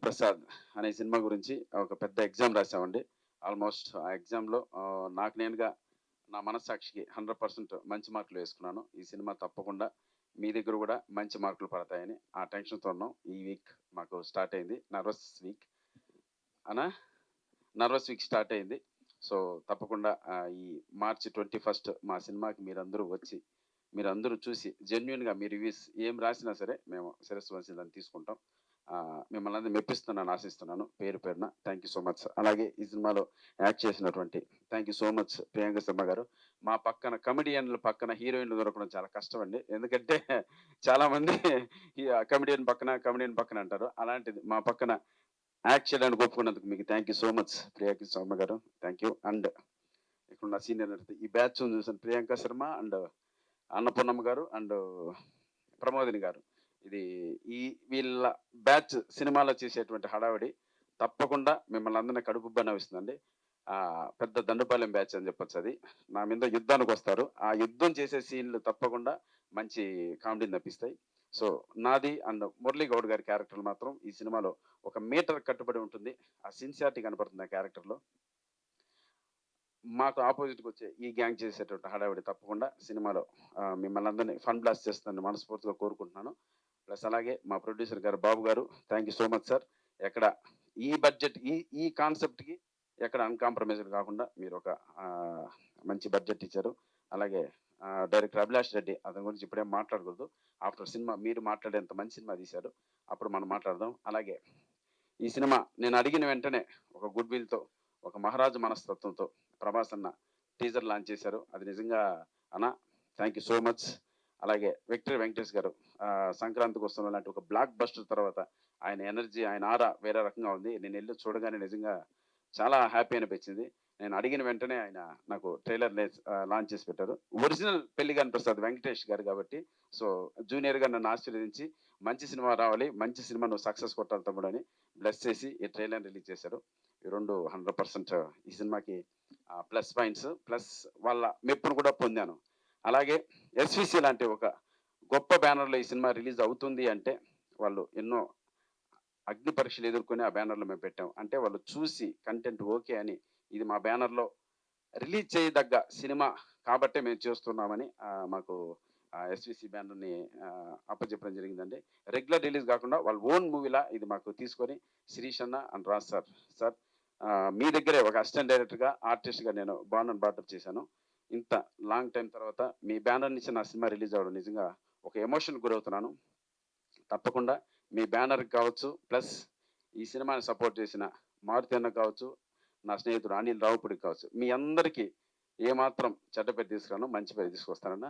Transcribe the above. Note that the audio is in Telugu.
ప్రసాద్ అనే సినిమా గురించి ఒక పెద్ద ఎగ్జామ్ రాసామండి ఆల్మోస్ట్ ఆ ఎగ్జామ్లో నాకు నేనుగా నా మనస్సాక్షికి హండ్రెడ్ పర్సెంట్ మంచి మార్కులు వేసుకున్నాను. ఈ సినిమా తప్పకుండా మీ దగ్గర కూడా మంచి మార్కులు పడతాయని ఆ టెన్షన్తో ఉన్నాం. ఈ వీక్ మాకు స్టార్ట్ అయింది. Nervous week. అనా? నర్వస్ వీక్ స్టార్ట్ అయింది. సో తప్పకుండా ఈ మార్చి ట్వంటీ ఫస్ట్ మా సినిమాకి మీరందరూ వచ్చి మీరందరూ చూసి జెన్యున్గా మీ రివ్యూస్ ఏం రాసినా సరే మేము శిరస్సు వంచి దాన్ని తీసుకుంటాం. మిమ్మల్ని అందరూ మెప్పిస్తున్నాను ఆశిస్తున్నాను పేరు పేరున. థ్యాంక్ యూ సో మచ్ అలాగే ఈ సినిమాలో యాక్ట్ చేసినటువంటి thank you so much Priyanka Sharma గారు. మా పక్కన కమెడియన్ల పక్కన హీరోయిన్లు దొరకడం చాలా కష్టం అండి ఎందుకంటే చాలామంది కమెడియన్ పక్కన కమెడియన్ పక్కన అంటారు. అలాంటిది మా పక్కన యాక్ట్ చేయడానికి ఒప్పుకున్నందుకు మీకు thank you so much Priyanka Sharma గారు. థ్యాంక్ యూ అండ్ ఇక్కడ ఉన్న సీనియర్ ఈ బ్యాచ్ చూసాను ప్రియాంక శర్మ అండ్ అన్నపూర్ణమ్మ గారు అండ్ ప్రమోదిని గారు. ఇది ఈ వీళ్ళ బ్యాచ్ సినిమాలో చేసేటువంటి హడావిడి తప్పకుండా మిమ్మల్ని అందరినీ కడుపు నవ్విస్తుందండి. ఆ పెద్ద దండుపాలెం బ్యాచ్ అని చెప్పొచ్చు అది. నా మీద యుద్ధానికి వస్తారు. ఆ యుద్ధం చేసే సీన్లు తప్పకుండా మంచి కామెడీని తప్పిస్తాయి సో నాది అండ్ మురళీ గౌడ్ గారి క్యారెక్టర్ మాత్రం ఈ సినిమాలో ఒక మీటర్ కట్టుబడి ఉంటుంది. ఆ సిన్సియారిటీ కనపడుతుంది ఆ క్యారెక్టర్లో. మాకు ఆపోజిట్కి వచ్చే ఈ గ్యాంగ్ చేసేటువంటి హడావిడి తప్పకుండా సినిమాలో మిమ్మల్ని అందరినీ ఫన్ బ్లాస్ట్ చేస్తుందని మనస్ఫూర్తిగా కోరుకుంటున్నాను. ప్లస్ అలాగే మా ప్రొడ్యూసర్ గారు బాబు గారు thank you so much sir ఎక్కడ ఈ బడ్జెట్ ఈ ఈ కాన్సెప్ట్కి ఎక్కడ అన్కాంప్రమైజ్డ్ కాకుండా మీరు ఒక మంచి బడ్జెట్ ఇచ్చారు. అలాగే డైరెక్టర్ అభిలాష్ రెడ్డి అతని గురించి ఇప్పుడేం మాట్లాడకూడదు. ఆఫ్టర్ సినిమా మీరు మాట్లాడేంత మంచి సినిమా తీశారు. అప్పుడు మనం మాట్లాడదాం. అలాగే ఈ సినిమా నేను అడిగిన వెంటనే ఒక గుడ్ విల్తో ఒక మహారాజు మనస్తత్వంతో ప్రభాస్ అన్న టీజర్ లాంచ్ చేశారు. అది నిజంగా అన్న థ్యాంక్ యూ సో మచ్ అలాగే విక్టరీ వెంకటేష్ గారు సంక్రాంతికి వస్తున్న లాంటి ఒక బ్లాక్ బస్టర్ తర్వాత ఆయన ఎనర్జీ ఆయన ఆరా వేరే రకంగా ఉంది. నేను వెళ్ళి చూడగానే నిజంగా చాలా హ్యాపీ అనిపించింది. నేను అడిగిన వెంటనే ఆయన నాకు ట్రైలర్ లాంచ్ చేసి పెట్టారు. ఒరిజినల్ పెళ్ళిగాని ప్రసాద్ వెంకటేష్ గారు కాబట్టి సో జూనియర్గా నన్ను ఆశీర్వదించి మంచి సినిమా రావాలి మంచి సినిమా నువ్వు సక్సెస్ కొట్టాలి తమ్ముడు అని బ్లెస్ చేసి ఈ ట్రైలర్ రిలీజ్ చేశారు. ఈ రెండు హండ్రెడ్ పర్సెంట్ ఈ సినిమాకి ప్లస్ పాయింట్స్ ప్లస్ వాళ్ళ మెప్పును కూడా పొందాను. అలాగే ఎస్విసి లాంటి ఒక గొప్ప బ్యానర్లో ఈ సినిమా రిలీజ్ అవుతుంది అంటే వాళ్ళు ఎన్నో అగ్ని పరీక్షలు ఎదుర్కొని ఆ బ్యానర్లో మేము పెట్టాం. అంటే వాళ్ళు చూసి కంటెంట్ ఓకే అని ఇది మా బ్యానర్లో రిలీజ్ చేయదగ్గ సినిమా కాబట్టే మేము చేస్తున్నామని మాకు ఎస్విసి బ్యానర్ని అప్పచెప్పడం జరిగిందండి. రెగ్యులర్ రిలీజ్ కాకుండా వాళ్ళ ఓన్ మూవీలా ఇది మాకు తీసుకొని శిరీష్ అన్న అండ్ రాజ్ సార్. సార్ మీ దగ్గరే ఒక అసిస్టెంట్ డైరెక్టర్గా ఆర్టిస్ట్గా నేను బాండ్ అండ్ బాటప్ చేశాను. ఇంత లాంగ్ టైం తర్వాత మీ బ్యానర్ నుంచి నా సినిమా రిలీజ్ అవ్వడం నిజంగా ఒక ఎమోషన్ గురవుతున్నాను. తప్పకుండా మీ బ్యానర్ కావచ్చు ప్లస్ ఈ సినిమాని సపోర్ట్ చేసిన మారుతి అన్న కావచ్చు నా స్నేహితుడు అనిల్ రావుపూడికి కావచ్చు మీ అందరికీ ఏమాత్రం చెడ్డ పేరు తీసుకురాను మంచి పేరు తీసుకొస్తానన్న.